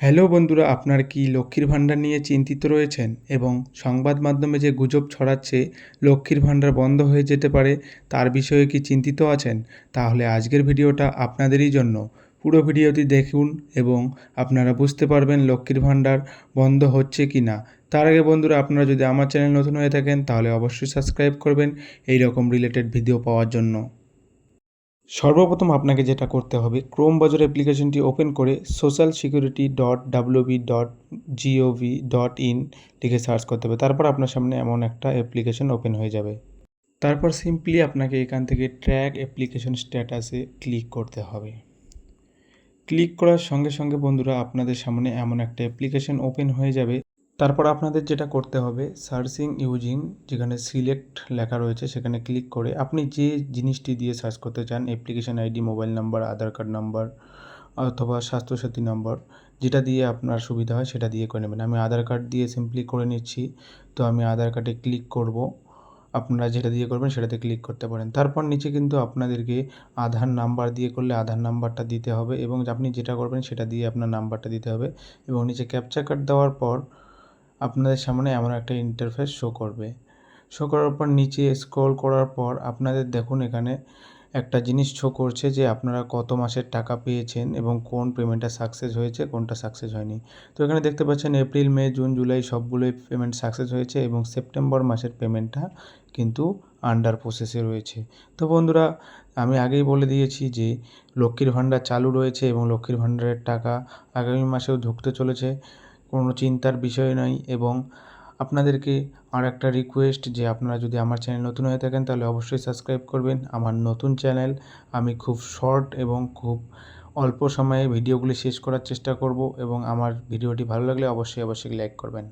Hello বন্ধুরা, আপনার কি লক্ষ্মীর ভাণ্ডার নিয়ে চিন্তিত রয়েছেন এবং সংবাদ মাধ্যমে যে গুজব ছড়াচ্ছে, লক্ষ্মীর ভাণ্ডার বন্ধ হয়ে যেতে পারে, তার বিষয়ে কি চিন্তিত আছেন? তাহলে আজকের ভিডিওটা আপনাদেরই জন্য। পুরো ভিডিওটি দেখুন এবং আপনারা বুঝতে পারবেন লক্ষ্মীর ভাণ্ডার বন্ধ হচ্ছে কি না। তার আগে বন্ধুরা, আপনারা যদি আমার চ্যানেল নতুন হয়ে থাকেন, তাহলে অবশ্যই সাবস্ক্রাইব করবেন এই রকম রিলেটেড ভিডিও পাওয়ার জন্য। সর্বপ্রথম আপনাকে যেটা করতে হবে ক্রোম বাজার অ্যাপ্লিকেশনটি ওপেন করে social security dot WB dot GOV dot in লিখে সার্চ করতে হবে। তারপর আপনার সামনে এমন একটা অ্যাপ্লিকেশন ওপেন হয়ে যাবে। তারপর সিম্পলি আপনাকে এখান থেকে ট্র্যাক অ্যাপ্লিকেশন স্ট্যাটাসে ক্লিক করতে হবে। ক্লিক করার সঙ্গে সঙ্গে বন্ধুরা, আপনাদের সামনে এমন একটা অ্যাপ্লিকেশন ওপেন হয়ে যাবে। তারপর আপনাদের যেটা করতে হবে, সার্চিং ইউজিং যেখানে সিলেক্ট লেখা রয়েছে, সেখানে ক্লিক করে আপনি যে জিনিসটি দিয়ে সার্চ করতে চান, application ID, mobile number, Aadhaar card number অথবা স্বাস্থ্যসাথী নম্বর, যেটা দিয়ে আপনার সুবিধা হয় সেটা দিয়ে করে নেবেন। আমি আধার কার্ড দিয়ে সিম্পলি করে নিচ্ছি, তো আমি আধার কার্ডে ক্লিক করব। আপনারা যেটা দিয়ে করবেন সেটাতে ক্লিক করতে পারেন। তারপর নিচে কিন্তু আপনাদেরকে আধার নাম্বার দিয়ে করলে আধার নাম্বারটা দিতে হবে এবং আপনি যেটা করবেন সেটা দিয়ে আপনার নাম্বারটা দিতে হবে এবং নিচে ক্যাপচা কার্ড দেওয়ার পর আপনাদের সামনে এমন একটা ইন্টারফেস শো করবে। শো করার পর নিচে স্ক্রল করার পর আপনাদের দেখুন এখানে একটা জিনিস শো করছে যে আপনারা কত মাসের টাকা পেয়েছেন এবং কোন পেমেন্টটা সাকসেস হয়েছে, কোনটা সাকসেস হয়নি। তো এখানে দেখতে পাচ্ছেন এপ্রিল মে জুন জুলাই সবগুলোই পেমেন্ট সাকসেস হয়েছে এবং সেপ্টেম্বর মাসের পেমেন্টটা কিন্তু আন্ডার প্রসেসে রয়েছে। তো বন্ধুরা, আমি আগেই বলে দিয়েছি যে লক্ষ্মীর ভাণ্ডার চালু রয়েছে এবং লক্ষ্মীর ভাণ্ডারের টাকা আগামী মাসেও ঢুকতে চলেছে। কোনো চিন্তার বিষয় নয় এবং আপনাদেরকে আর একটা রিকোয়েস্ট যে আপনারা যদি আমার চ্যানেল নতুন হয়ে থাকেন, তাহলে অবশ্যই সাবস্ক্রাইব করবেন। আমার নতুন চ্যানেল আমি খুব শর্ট এবং খুব অল্প সময়ে ভিডিওগুলি শেষ করার চেষ্টা করব এবং আমার ভিডিওটি ভালো লাগলে অবশ্যই অবশ্যই লাইক করবেন।